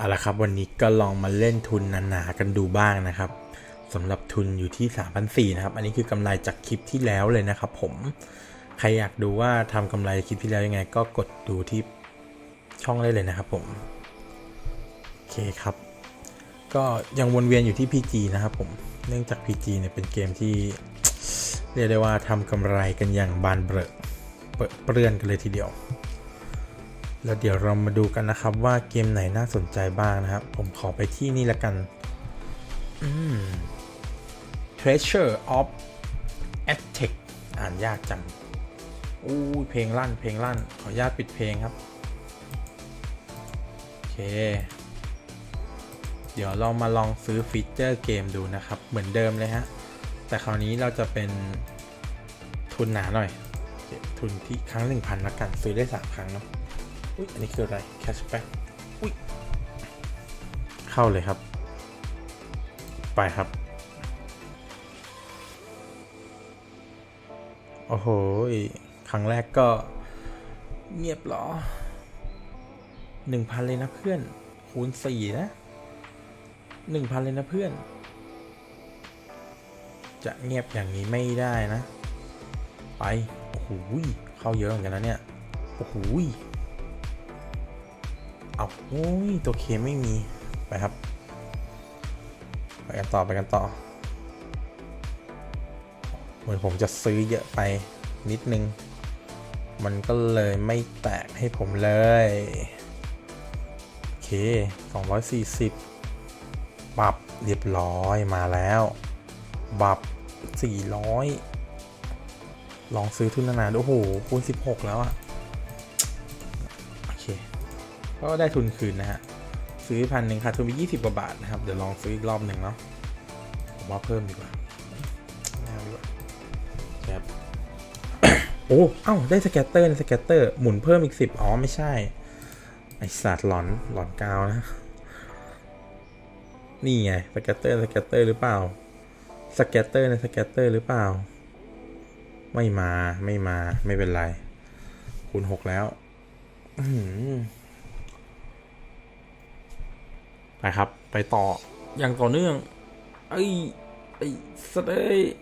เอาละครับวันนี้ก็ลองมาเล่นทุนหนาๆกันดูบ้างนะครับสำหรับทุนอยู่ที่ 3,400นะครับ อันนี้คือกำไรจากคลิปที่แล้วเลยนะครับผม ใครอยากดูว่าทำกำไรคลิปที่แล้วยังไง ก็กดดูที่ช่องได้เลยนะครับผม โอเคครับ ก็ยังวนเวียนอยู่ที่ PG นะครับผม เนื่องจาก PG เนี่ยเป็นเกมที่เรียกได้ว่าทำกำไรกันอย่างบานเบรอเปรอะเปรื้อนกันเลยทีเดียว แล้วเดี๋ยวเรามาดูกันนะครับว่าเกมไหนน่าสนใจบ้างนะครับ ผมขอไปที่นี่ละกันอืม Treasure of Aztec อ่านยากจังอู้เพลงลั่น เพลงลั่น ขออนุญาตปิดเพลงครับ โอเค เดี๋ยวเรามาลองซื้อฟีเจอร์เกมดูนะครับ เหมือนเดิมเลยฮะ แต่คราวนี้เราจะเป็นทุนหนาหน่อย ทุนที่ครั้ง 1,000ละกัน ซื้อได้ 3 ครั้งเนาะ อุ้ยอันนี้คืออะไรแคชแบ็กอุ้ยเข้าเลยครับ ไปครับ โอ้โหครั้งแรกก็เงียบเหรอหนึ่งพันเลยนะเพื่อน คูณสี่นะหนึ่งพันเลยนะเพื่อน จะเงียบอย่างนี้ไม่ได้นะ ไป โอ้โหเข้าเยอะเหมือนกันนะเนี่ย โอ้โห เอาโอ้ยตัวเคไม่มี ไปครับ ไปกันต่อไปกันต่อ เหมือนผมจะซื้อเยอะไปนิดนึง มันก็เลยไม่แตกให้ผมเลย โอเค 240ปรับเรียบร้อยมาแล้ว บับ 400 ลองซื้อทุนนานๆดูโอ้โหคูณ16 แล้วอะ ก็ได้ทุนคืนนะฮะ ซื้อพันหนึ่งขาดทุนไปยี่สิบกว่าบาทนะครับ เดี๋ยวลองซื้ออีกรอบหนึ่งเนาะ ผมว่าเพิ่มดีกว่าไม่าดีกว่าครับโอ้ เอ้า ได้สแกตเตอร์สแกตเตอร์ หมุนเพิ่มอีกสิบอ๋อ ไม่ใช่ ไอสัตว์หลอน หลอนกาวนะ นี่ไง สแกตเตอร์ สแกตเตอร์หรือเปล่า สแกตเตอร์ในสแกตเตอร์หรือเปล่า ไม่มา ไม่มา ไม่เป็นไร คูณหกแล้ว อื อหือไปครับ ไปต่ออย่างต่อเนื่อง ไอ้ไอ้สเตย์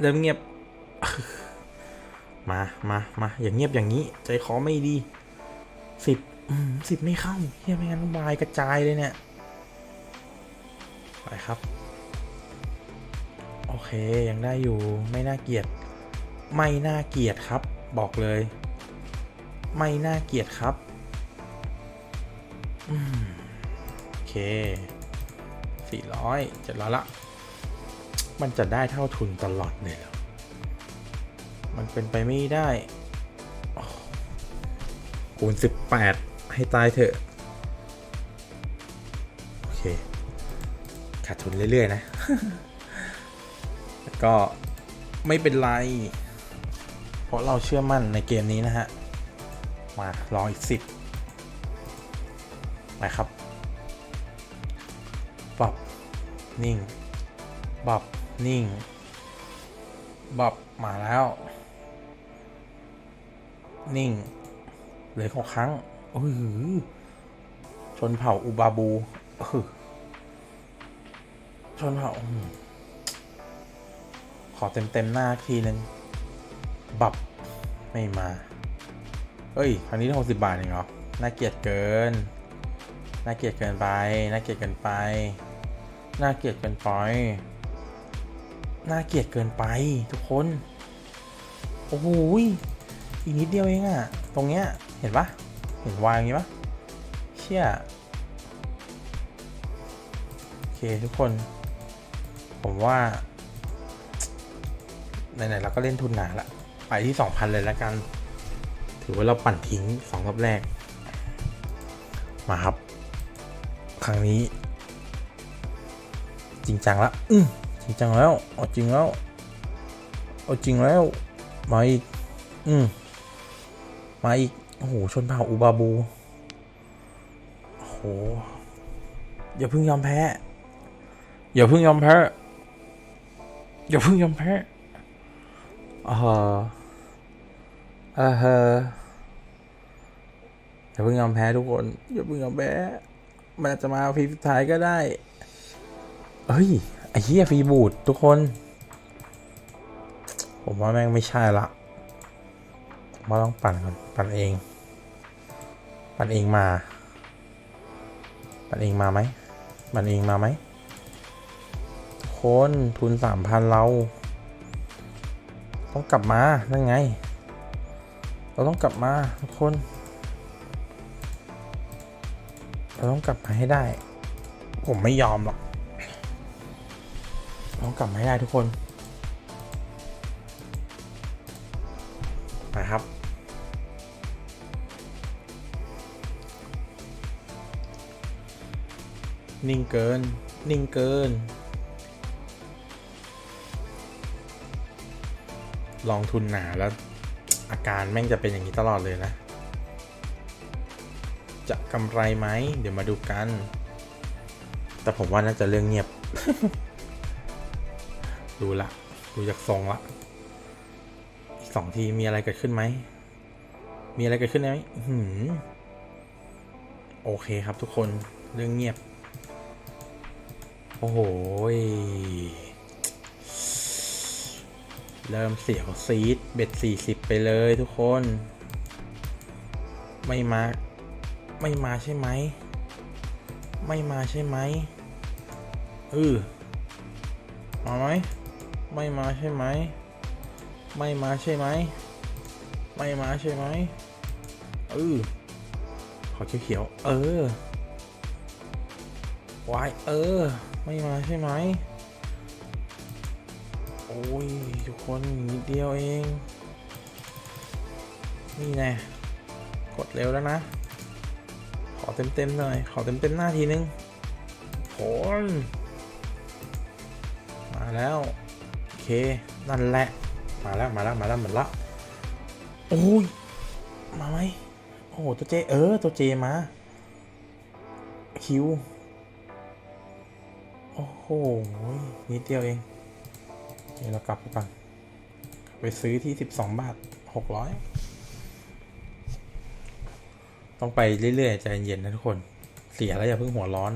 เริ่มเงียบ มามามาอย่างเงียบอย่างนี้ ใจคอไม่ดีสิบสิบไม่เข้าเฮียไม่งั้นวายกระจายเลยเนี่ยไปครับ โอเคยังได้อยู่ไม่น่าเกลียด ไม่น่าเกลียดครับ บอกเลย ไม่น่าเกลียดครับ อืม เคสี่ร้อยเจ็ดร้อยละ มันจะได้เท่าทุนตลอดเลยหรอมันเป็นไปไม่ได้ คูณสิบแปดให้ตายเถอะ โอเค ขาดทุนเรื่อย ๆ นะก็ไม่เป็นไร เพราะเราเชื่อมั่นในเกมนี้นะฮะ มาลองอีกสิบไปครับ บับ นิ่ง บับ นิ่ง บับ มาแล้ว นิ่ง เหลือหกครั้งโอ้โหชนเผ่าอุบาบูเออชนเผ่าอขอเต็มเต็มหน้าทีนึง บับ ไม่มาเฮ้ย ครั้งนี้ได้หกสิบบาทเองเหรอ น่าเกลียดเกิน น่าเกลียดเกินไป น่าเกลียดเกินไป น่าเกลียดเกินไป น่าเกลียดเกินไปทุกคน โอ้โหอีกนิดเดียวเองอะตรงเนี้ย เห็นปะเห็นวางอย่างงี้ปะเชี่ย โอเคทุกคน ผมว่า ไหนๆเราก็เล่นทุนหนาละ ไปที่ 2,000 เลยแล้วกัน ถือว่าเราปั่นทิ้งสองรอบแรก มาครับ ครั้งนี้ จริงจังละอืมจริงจังแล้วเอาจริงแล้วเอาจริงแล้วมาอีกอืมมาอีกโอ้โหชนเผ่าอุบาบูโอ้โหอย่าเพิ่งยอมแพ้อย่าเพิ่งยอมแพ้อย่าเพิ่งยอมแพ้อ่าฮะอ่าฮะอย่าเพิ่งยอมแพ้ทุกคน อย่าเพิ่งยอมแพ้ มันอาจจะมาฟีสุดท้ายก็ได้ เฮ้ย ไอ้เหี้ยฟรีบูดทุกคน ผมว่าแม่งไม่ใช่ละมาต้องปั่นก่อนปั่นเอง ปั่นเองมา ปั่นเองมาไหมปั่นเองมาไหมคนทุนสามพันเรา ต้องกลับมา นั่นไง เราต้องกลับมาทุกคน เราต้องกลับมาให้ได้ ผมไม่ยอมหรอก ต้องกลับมาให้ได้ทุกคนไปครับนิ่งเกิน นิ่งเกิน ลองทุนหนาแล้ว อาการแม่งจะเป็นอย่างนี้ตลอดเลยนะ จะกำไรไหม เดี๋ยวมาดูกัน แต่ผมว่าน่าจะเรื่องเงียบ ดูละดูจากทรงละสองทีมีอะไรเกิดขึ้นไหม มีอะไรเกิดขึ้นไหมหือโอเคครับทุกคนเรื่องเงียบ โอ้โห เริ่มเสียวซีดเบ็ดสี่สิบไปเลยทุกคน ไม่มา ไม่มาใช่ไหม ไม่มาใช่ไหมเออมาไหม ไม่มาใช่ไหม ไม่มาใช่ไหม ไม่มาใช่ไหมเออขอเขียวๆเออวายเออ ไม่มาใช่ไหม โอ้ย ทุกคนนิดเดียวเอง นี่แน่กดเร็วแล้วนะ ขอเต็มๆหน่อย ขอเต็มๆหน้าทีนึงโอนมาแล้ว นั่นแหละ มาแล้ว มาแล้ว มาแล้วหมดละโอ้ย มาไหมโอ้โหตัวเจ เออ ตัวเจมา คิว โอ้โห นิดเดียวเอง เดี๋ยวเรากลับไปก่อนไปซื้อที่ 12 บาท 600 ต้องไปเรื่อยๆ ใจเย็นๆนะทุกคน เสียแล้วอย่าเพิ่งหัวร้อน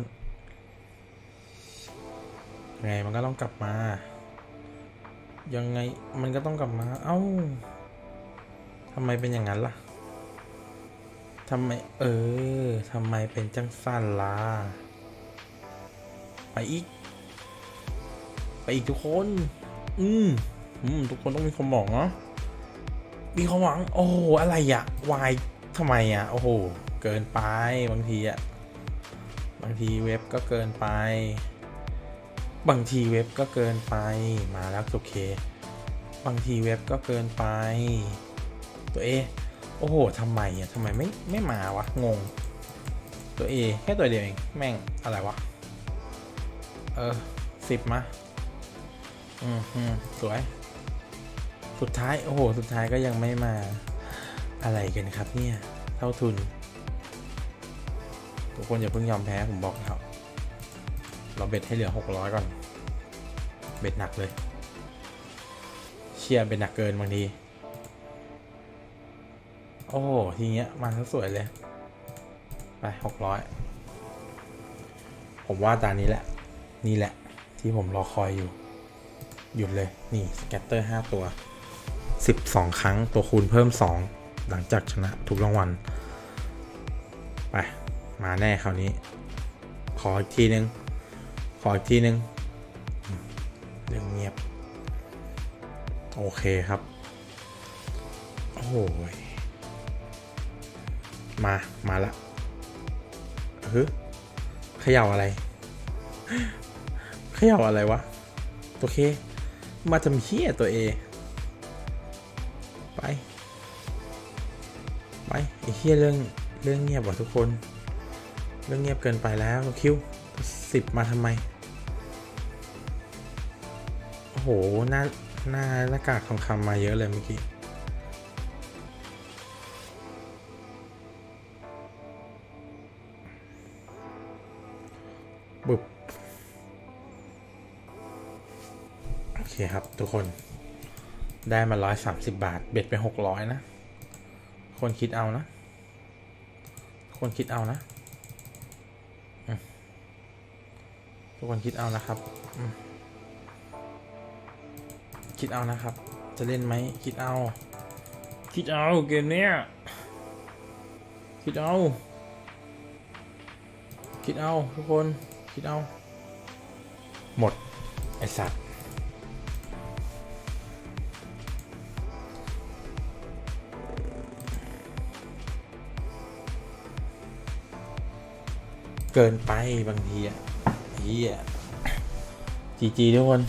ไงมันก็ต้องกลับมา ยังไงมันก็ต้องกลับมา เอ้าทำไมเป็นอย่างนั้นล่ะทำไม เออทำไมเป็นจังสั้นล่ะ ไปอีก ไปอีกทุกคน อืมอืมทุกคนต้องมีความหวังเนาะมีความหวัง โอ้โหอะไรอะวายทำไมอะโอ้โห เกินไปบางทีอะบางทีเว็บก็เกินไป บางทีเว็บก็เกินไปมาแล้วโอเค บางทีเว็บก็เกินไป ตัวเอโอ้โหทำไมอะทำไมไม่ไม่มาวะงง ตัวเอแค่ตัวเดียวเองแม่งอะไรวะ เออสิบมาอืมอืมสวย สุดท้ายโอ้โหสุดท้ายก็ยังไม่มาอะไรกันครับเนี่ย เท่าทุน ทุกคนอย่าเพิ่งยอมแพ้ผมบอกแล้ว เราเบ็ดให้เหลือหกร้อยก่อน เบ็ดหนักเลย เชียร์เบ็ดหนักเกินบางที โอ้ทีเงี้ยมาซะสวยเลย ไปหกร้อยผมว่าตานี้แหละ นี่แหละ ที่ผมรอคอยอยู่ หยุดเลย นี่สแกตเตอร์ห้าตัวสิบสองครั้งตัวคูณเพิ่มสองหลังจากชนะทุกรางวัล ไป มาแน่คราวนี้ ขออีกทีนึง ขออีกทีนึงเรื่องเงียบ โอเคครับ โอ้ย มา มาละเฮึเขย่าอะไรเขย่าอะไรวะตัวเค มาทำเฮี้ยตัวเอ ไป ไปไอเฮี้ยเรื่องเรื่องเงียบว่ะทุกคน เรื่องเงียบเกินไปแล้วคิวสิบมาทำไม โอ้โหหน้าหน้าหน้ากากทองคำมาเยอะเลยเมื่อกี้บึบโอเคครับทุกคนได้มาร้อยสามสิบาท เบ็ดไปหกร้อยนะ คนคิดเอานะ คนคิดเอานะ ทุกคนคิดเอานะครับอื คิดเอานะครับ จะเล่นไหมคิดเอา คิดเอาเกมเนี้ยคิดเอา คิดเอาทุกคนคิดเอา หมด ไอสัตว์เกินไปบางทีอะเฮียจีจีทุกคน